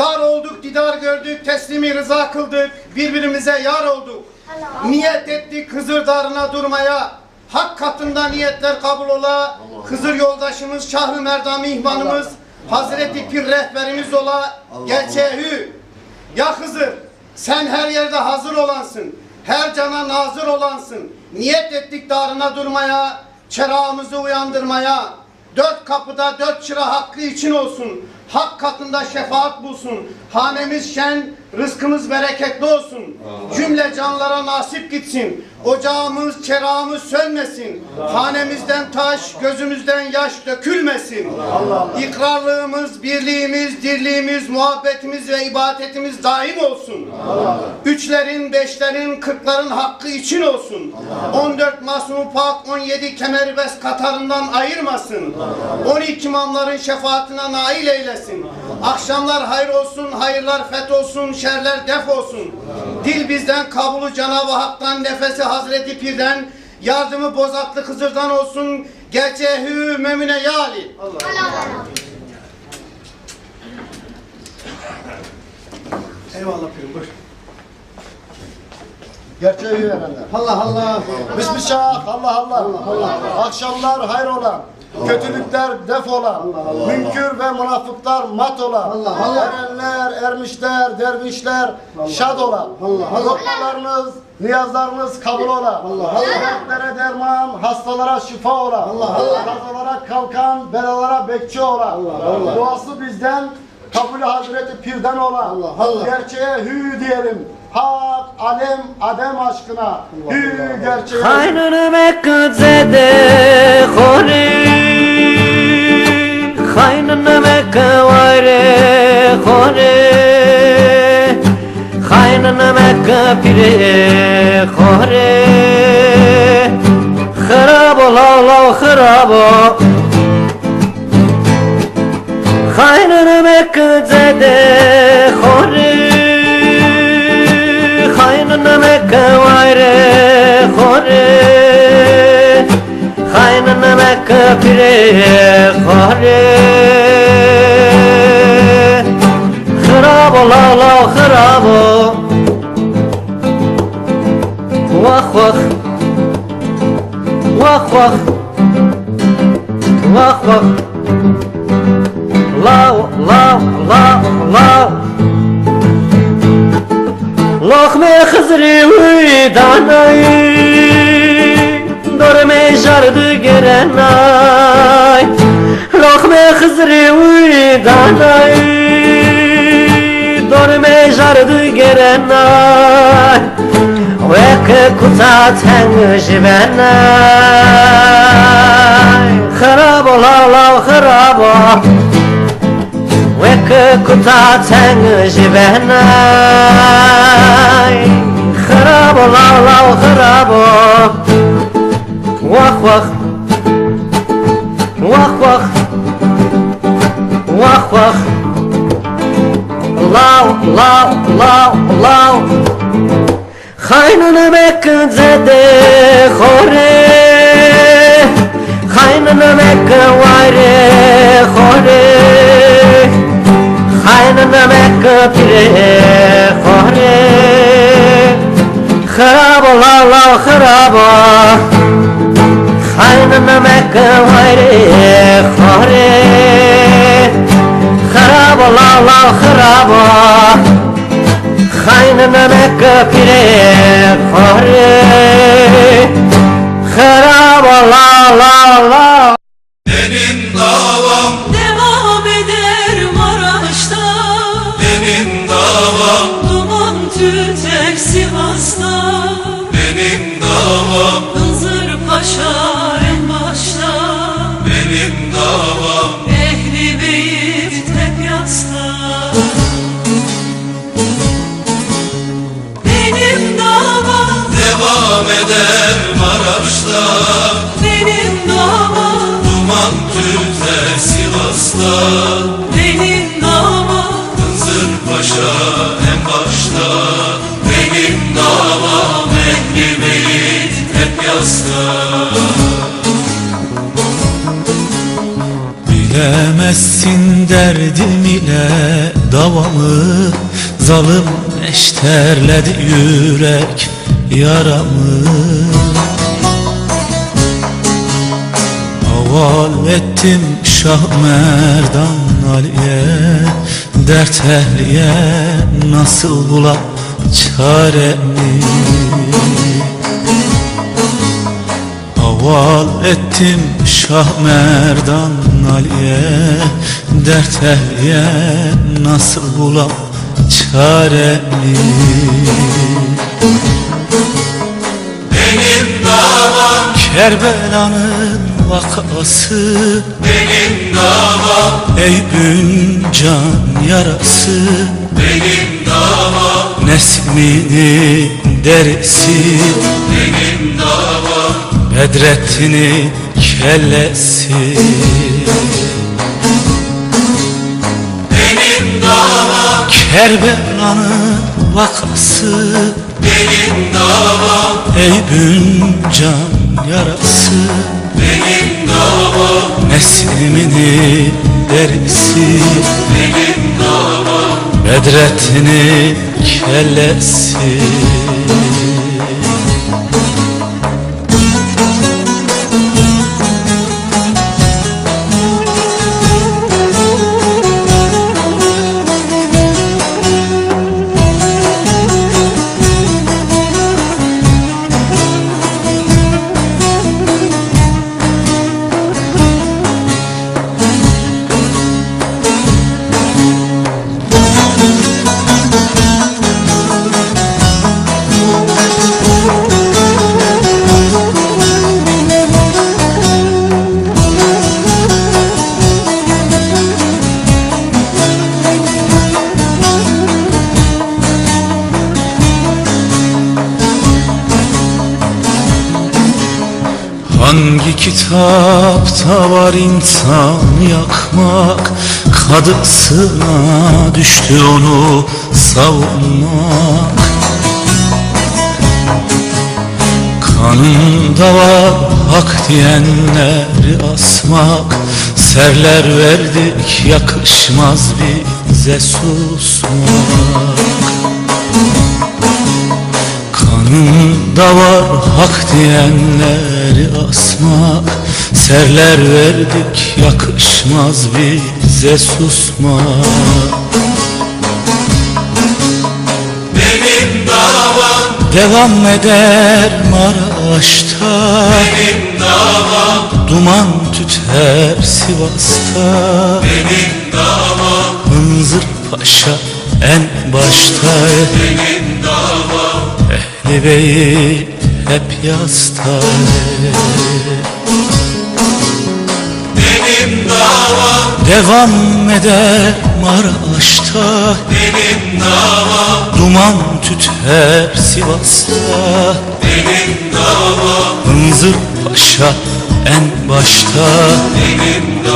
Dar olduk, didar gördük, teslimi rıza kıldık, birbirimize yar olduk. Niyet ettik Hızır darına durmaya, hak katında niyetler kabul ola, Hızır yoldaşımız, Şahı Merdan ihvanımız, Hazreti Pir rehberimiz ola, gerçeği. Ya Hızır, sen her yerde hazır olansın, her cana nazır olansın. Niyet ettik darına durmaya, çerağımızı uyandırmaya. Dört kapıda dört çıra hakkı için olsun. Hak katında şefaat bulsun. Hanemiz şen, rızkımız bereketli olsun. Cümle canlara nasip gitsin. Ocağımız, çerağımız sönmesin. Hanemizden taş, gözümüzden yaş dökülmesin. İkrarlığımız, birliğimiz, dirliğimiz, muhabbetimiz ve ibadetimiz daim olsun. Üçlerin, beşlerin, kırkların hakkı için olsun. 14 masum pak, 17 kemerbest katarından ayırmasın. 12 imamların şefaatine nail eylesin. Akşamlar hayır olsun, hayırlar feth olsun, şerler def olsun. Dil bizden, kabulü Cenab-ı Hak'tan, nefesi Hazreti Pir'den, yardımı Bozatlı Hızır'dan olsun. Gerçeği memüne yali. Eyvallah Pirim, buyur. Gerçeği verenler. Allah Allah. Bismillah, Allah Allah. Akşamlar hayır olan, kötülükler def olan, münkür ve münafıklar mat olan, erenler, ermişler, dervişler şad olan, lokmalarınız, niyazlarınız kabul olan, dertlere derman, hastalara şifa olan, kazalara kalkan, belalara bekçi olan, duası bizden, kabulü Hazreti Pir'den olan, gerçeğe hü diyelim. Hak, alem, adem aşkına, hü gerçeğe. Kaynını Mekke'de de khori Kaynını Mekke vare khori Kaynını Mekke pire khori Kharab ola ola Mekke pire khori Kharab ola ola kharab Vah vah Vah vah Vah vah Lav, lav, lav, lav Lokme khızri uydanay Dorme jardı gerenay Lokme khızri uydanay Dorme jardı gerenay Vek kutat hengijibenay Kharab ola ola kharab ola وك كتاتن جبهناي خراب الله الله خراب Vah vah. Vah vah. Vah vah. Lau lau lau lau Haynını mekkın zede hore Haynını mekkın vare hore Haynını mekkın pire hore Harabo la la harabo خايننا مكة واري خوري خراب الله الله خراب خايننا مكة بيري خوري خراب الله الله الله Benim davam, devam eder Maraş'ta, benim davam duman tüter Sivas'ta, Benim davam, Hızır Paşa en başta, benim davam, ehli beyit hep yasta. Bilemezsin derdim ile davamı Zalim eşterledi yürek yaramı. Haval ettim Şah Merdan Ali'ye Dert ehliye nasıl bula çaremi? Haval ettim Şah Merdan Ali'ye Dert ehliye nasıl bula çaremi? Benim davam Kerbela'nın vakası. Benim davam Ey gün can yarası. Benim davam Nesmini derisi. Benim davam Bedrettin'in kellesi Benim davam Kerbela'nın vakası. Benim davam Ey can yarası. Benim davam Neslimini derisi. Benim davam Bedrettin'in kellesi Hangi kitapta var insan yakmak? Kadısına düştü onu savunmak. Kanında var hak diyenleri asmak. Serler verdik yakışmaz bize susmak Kanında var hak diyenleri asmak Serler verdik yakışmaz bize susmak. Benim davam Devam eder Maraş'ta Benim davam Duman tüter Sivas'ta. Benim davam Hınzır Paşa en başta. Benim davam Beyit hep yasta. Benim davam Devam eder Maraş'ta. Benim davam Duman tüter Sivas'ta. Benim davam Hınzır Paşa en başta. Benim